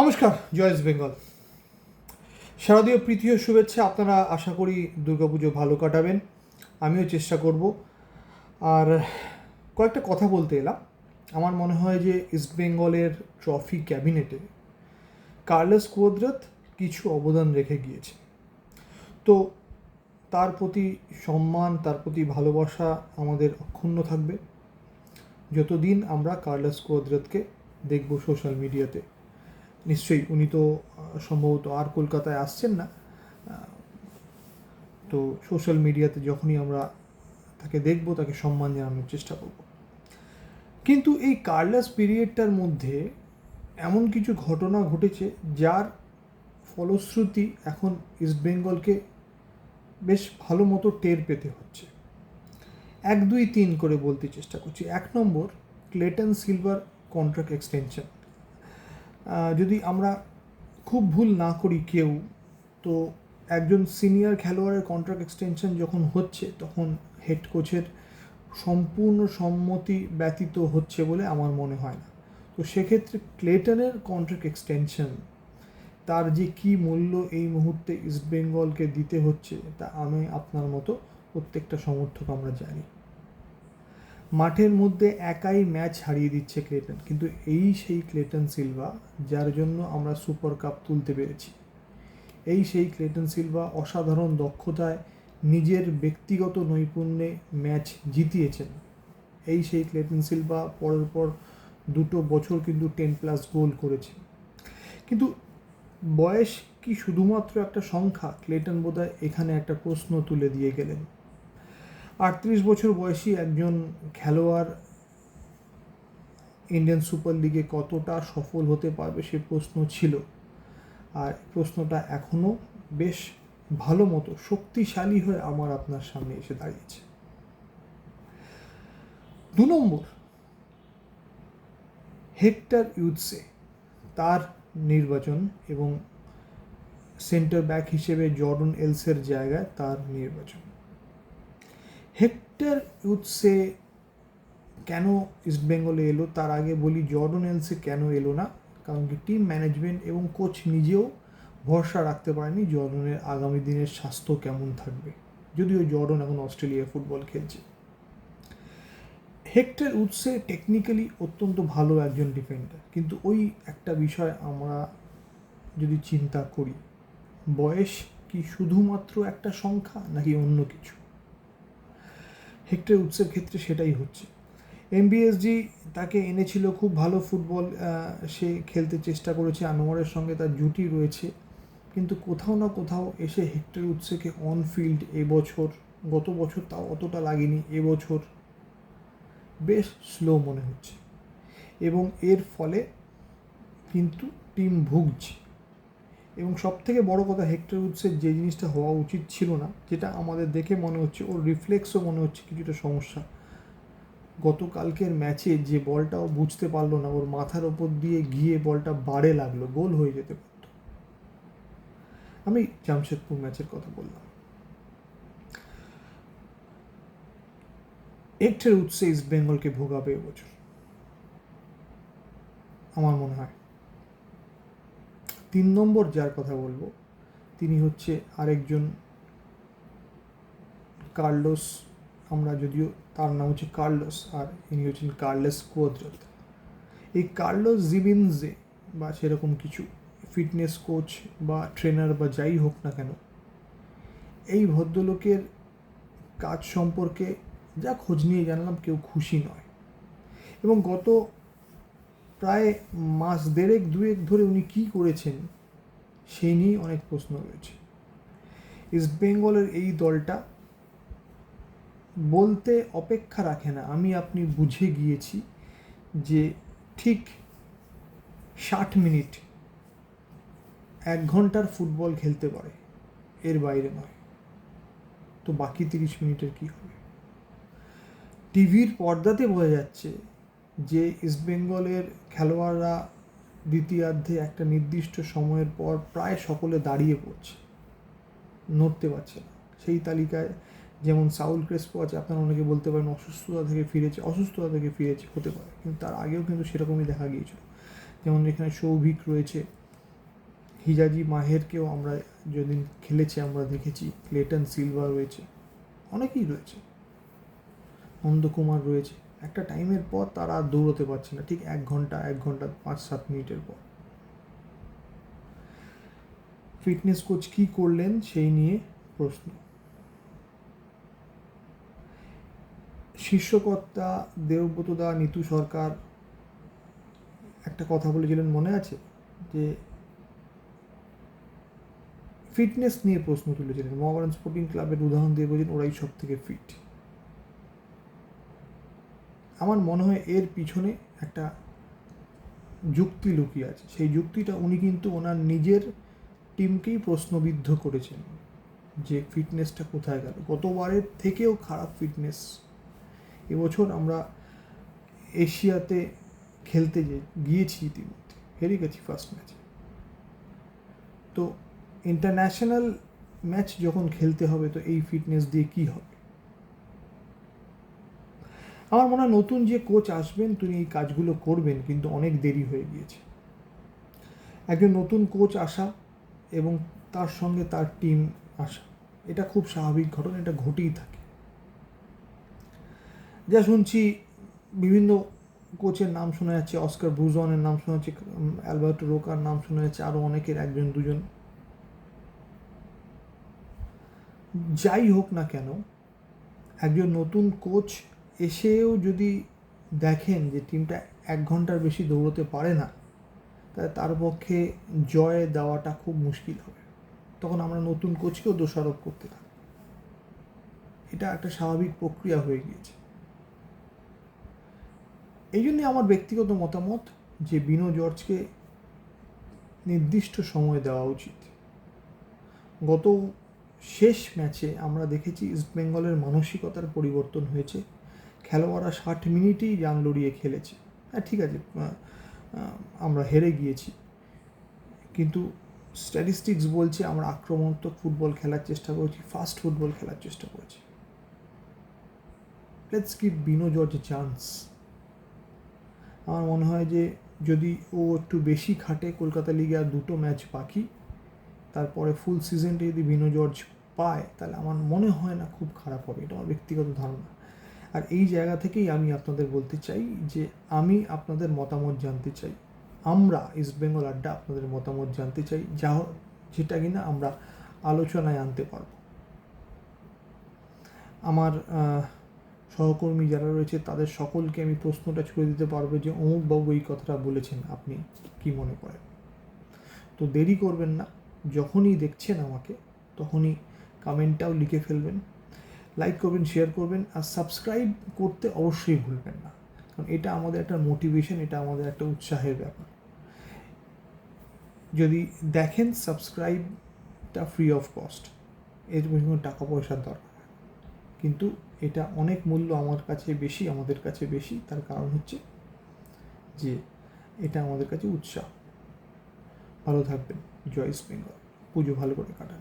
নমস্কার, জয় ইস্ট বেঙ্গল। শারদীয় প্রীতি ও শুভেচ্ছা আপনারা আশা করি দুর্গাপুজো ভালো কাটাবেন, আমিও চেষ্টা করব। আর কয়েকটা কথা বলতে এলাম। আমার মনে হয় যে ইস্ট বেঙ্গলের ট্রফি ক্যাবিনেটে কার্লেস কুয়াদ্রাত কিছু অবদান রেখে গিয়েছে। তো তার প্রতি সম্মান, তার প্রতি ভালোবাসা আমাদের অক্ষুণ্ণ থাকবে। যতদিন আমরা কার্লাস কোয়াদ্রাতকে দেখব সোশ্যাল মিডিয়াতে। নিশ্চয়ই উনি তো সম্ভবত আর কলকাতায় আসছেন না। তো সোশ্যাল মিডিয়াতে যখনই আমরা তাকে দেখব, তাকে সম্মান জানানোর চেষ্টা করব। কিন্তু এই কার্লাস পিরিয়ডটার মধ্যে এমন কিছু ঘটনা ঘটেছে, যার ফলশ্রুতি এখন ইস্টবেঙ্গলকে বেশ ভালো মতো টের পেতে হচ্ছে। এক দুই তিন করে বলতে চেষ্টা করছি। এক নম্বর, ক্লেটন সিলভার কন্ট্রাক্ট এক্সটেনশন। যদি আমরা খুব ভুল না করি কেউ, তো একজন সিনিয়র খেলোয়াড়ের কন্ট্রাক্ট এক্সটেনশন যখন হচ্ছে, তখন হেড কোচের সম্পূর্ণ সম্মতি ব্যতীত হচ্ছে বলে আমার মনে হয় না। তো সেক্ষেত্রে ক্লেটনের কন্ট্রাক্ট এক্সটেনশন তার যে কি মূল্য এই মুহূর্তে ইস্টবেঙ্গলকে দিতে হচ্ছে, তা আমি আপনার মতো প্রত্যেকটা সমর্থক আমরা জানি। মাঠের মধ্যে একাই ম্যাচ হারিয়ে দিচ্ছে ক্লেটন। কিন্তু এই সেই ক্লেটন সিলভা যার জন্য আমরা সুপার কাপ তুলতে পেরেছি। এই সেই ক্লেটন সিলভা অসাধারণ দক্ষতায় নিজের ব্যক্তিগত নৈপুণ্যে ম্যাচ জিতিয়েছেন। এই সেই ক্লেটন সিলভা পরের পর দুটো বছর কিন্তু টেন প্লাস গোল করেছে। কিন্তু বয়স কি শুধুমাত্র একটা সংখ্যা? ক্লেটন বোধহয় এখানে একটা প্রশ্ন তুলে দিয়ে গেলেন। আটত্রিশ বছর বয়সী একজন খেলোয়াড় ইন্ডিয়ান সুপার লিগে কতটা সফল হতে পারবে সে প্রশ্ন ছিল। আর প্রশ্নটা এখনও বেশ ভালো মতো শক্তিশালী হয়ে আমার আপনার সামনে এসে দাঁড়িয়েছে। দু নম্বর, হেক্টর ইউথসে তার নির্বাচন এবং সেন্টার ব্যাক হিসেবে জর্ডন এলসের জায়গায় তার নির্বাচন। হেক্টর ইউথসে কেন ইস্টবেঙ্গলে এলো? তার আগে বলি, জর্ডন এলসে কেন এলো না? কারণ কি টিম ম্যানেজমেন্ট এবং কোচ নিজেও ভরসা রাখতে পারেনি জর্ডনের আগামী দিনের স্বাস্থ্য কেমন থাকবে। যদিও জর্ডন এখন অস্ট্রেলিয়া ফুটবল খেলছে। হেক্টর উৎসে টেকনিক্যালি অত্যন্ত ভালো একজন ডিফেন্ডার কিন্তু ওই একটা বিষয় আমরা যদি চিন্তা করি, বয়স কি শুধুমাত্র একটা সংখ্যা নাকি অন্য কিছু? হেক্টর উৎসের ক্ষেত্রে সেটাই হচ্ছে। এমবিএসজি তাকে এনেছিল, খুব ভালো ফুটবল সে খেলতে চেষ্টা করেছে, আনোয়ারের সঙ্গে তার জুটি রয়েছে। কিন্তু কোথাও না কোথাও এসে হেক্টর উৎসেকে অন ফিল্ড এবছর, গত বছর তাও অতটা লাগেনি, এবছর বেশ স্লো মনে হচ্ছে। এবং এর ফলে কিন্তু টিম ভুগছে। এবং সব থেকে বড় কথা হেক্টর উৎসের যে জিনিসটা হওয়া উচিত ছিল না, যেটা আমাদের দেখে মনে হচ্ছে, ওর রিফ্লেক্সও মনে হচ্ছে কিছুটা সমস্যা। গতকালকের ম্যাচে যে বলটাও বুঝতে পারল না, ওর মাথার ওপর দিয়ে গিয়ে বলটা বাড়ে লাগল, গোল হয়ে যেতে পারত। আমি জামশেদপুর ম্যাচের কথা বললাম। হেক্টর উৎসে ইস্ট বেঙ্গলকে ভোগাবে এবছর আমার মনে হয়। তিন নম্বর যার কথা বলব, তিনি হচ্ছে আরেকজন কার্লোস, আমরা যদিও তার নাম হচ্ছে কার্লোস আর ইনি হচ্ছেন কার্লেস কোয়াদ্রাত এই কার্লোস জিবিনজে বা সেরকম কিছু ফিটনেস কোচ বা ট্রেনার বা যাই হোক না কেন, এই ভদ্রলোকের কাজ সম্পর্কে যা খোঁজ নিয়ে জানলাম কেউ খুশি নয়। এবং গত প্রায় মাস দেড়েক, দুয়েক ধরে উনি কী করেছেন, সেই নিয়েই অনেক প্রশ্ন রয়েছে। ইস্ট বেঙ্গলের এই দলটা বলতে অপেক্ষা রাখে না। আমি, আপনি বুঝে গিয়েছি যে ঠিক ষাট মিনিট এক ঘণ্টার ফুটবল খেলতে পারে, এর বাইরে নয়। তো বাকি তিরিশ মিনিটের কী হবে? টিভির পর্দাতে বোঝা যাচ্ছে যে ইস্টবেঙ্গলের খেলোয়াড়রা দ্বিতীয়ার্ধে একটা নির্দিষ্ট সময়ের পর প্রায় সকলে দাঁড়িয়ে পড়ছে। নড়তে পারছে না। সেই তালিকায় যেমন সাউল ক্রেসপো আছে, আপনারা অনেকে বলতে পারেন অসুস্থতা থেকে ফিরেছে, অসুস্থতা থেকে ফিরেছে, হতে পারে। কিন্তু তার আগেও কিন্তু সেরকমই দেখা গিয়েছিল। যেমন এখানে সৌভিক রয়েছে, হিজাজি মাহেরকেও আমরা যেদিন খেলেছে, আমরা দেখেছি। ক্লেটন সিলভা রয়েছে, অনেকেই রয়েছে। নন্দকুমার রয়েছে। একটা টাইমের পর তারা আর দৌড়তে পারছে না, ঠিক এক ঘণ্টা এক ঘণ্টা, পাঁচ, সাত মিনিটের পর। ফিটনেস কোচ কী করলেন সেই নিয়ে প্রশ্ন। শীর্ষকর্তা দেবব্রতদা নিতু সরকার একটা কথা বলেছিলেন মনে আছে? যে ফিটনেস নিয়ে প্রশ্ন তুলেছিলেন। মোহামেডান স্পোর্টিং ক্লাবের উদাহরণ দিয়ে বলছেন, ওরাই সব থেকে ফিট আমার মনে হয় এর পিছনে একটা যুক্তি লুকিয়ে আছে। সেই যুক্তিটা উনি কিন্তু ওনার নিজের টিমকেই প্রশ্নবিদ্ধ করেছেন যে ফিটনেসটা কোথায় গেল। গতবারের থেকেও খারাপ ফিটনেস। এবছর আমরা এশিয়াতে খেলতে যে গিয়েছি ইতিমধ্যে, হেরে গেছি ফার্স্ট ম্যাচে তো ইন্টারন্যাশনাল ম্যাচ যখন খেলতে হবে, তো এই ফিটনেস দিয়ে কী হবে? আমার মনে হয় নতুন যে কোচ আসবেন, তিনি এই কাজগুলো করবেন, কিন্তু অনেক দেরি হয়ে গিয়েছে। একজন নতুন কোচ আসা এবং তার সঙ্গে তার টিম আসা, এটা খুব স্বাভাবিক ঘটনা, এটা ঘটেই থাকে। যা শুনছি, বিভিন্ন কোচের নাম শোনা যাচ্ছে অস্কার ব্রুজনের নাম শোনা যাচ্ছে অ্যালবার্টো রোকার নাম শোনা যাচ্ছে আরও অনেকের, একজন, দুজন। যাই হোক না কেন, একজন নতুন কোচ এসেও যদি দেখেন যে টিমটা এক ঘণ্টার বেশি দৌড়তে পারে না তাহলে তার পক্ষে জয় দেওয়াটা খুব মুশকিল হবে। তখন আমরা নতুন কোচকেও দোষারোপ করতে থাকি এটা একটা স্বাভাবিক প্রক্রিয়া হয়ে গিয়েছে। এই জন্যে আমার ব্যক্তিগত মতামত যে বিনো জর্জকে নির্দিষ্ট সময় দেওয়া উচিত। গত শেষ ম্যাচে আমরা দেখেছি ইস্টবেঙ্গলের মানসিকতার পরিবর্তন হয়েছে। খেলোয়াড়রা ষাট মিনিটেই জান লড়িয়ে খেলেছে। হ্যাঁ ঠিক আছে আমরা হেরে গিয়েছি। কিন্তু স্ট্যাটিস্টিক্স বলছে আমরা আক্রমণাত্মক ফুটবল খেলার চেষ্টা করেছি ফাস্ট ফুটবল খেলার চেষ্টা করেছি। Let's give Bino George chance আমার মনে হয় যে যদি ও একটু বেশি খাটে, কলকাতা লিগে আর দুটো ম্যাচ বাকি, তারপরে ফুল সিজনটা যদি বিনো জর্জ পায়, তাহলে আমার মনে হয় না খুব খারাপ হবে, এটা আমার ব্যক্তিগত ধারণা। আর এই জায়গা থেকেই আমি আপনাদের বলতে চাই যে আমি আপনাদের মতামত জানতে চাই। আমরা ইস্টবেঙ্গল আড্ডা আপনাদের মতামত জানতে চাই, যা যেটা কিনা আমরা আলোচনায় আনতে পারব। আমার সহকর্মী যারা রয়েছে, তাদের সকলকে আমি প্রশ্নটা ছুড়ে দিতে পারব যে অমুকবাবু এই কথাটা বলেছেন, আপনি কি মনে করেন? তো দেরি করবেন না, যখনই দেখছেন আমাকে, তখনই কমেন্টটাও লিখে ফেলবেন। লাইক করবেন শেয়ার করবেন আর সাবস্ক্রাইব করতে অবশ্যই ভুলবেন না। কারণ এটা আমাদের একটা মোটিভেশন এটা আমাদের একটা উৎসাহের ব্যাপার। যদি দেখেন সাবস্ক্রাইবটা ফ্রি অফ কস্ট এর কোনো টাকা পয়সার দরকার কিন্তু এটা অনেক মূল্য আমার কাছে বেশি, আমাদের কাছে বেশি, তার কারণ হচ্ছে যে এটা আমাদের কাছে উৎসাহ। ভালো থাকবেন। জয় বেঙ্গল। পুজো ভালো করে কাটান।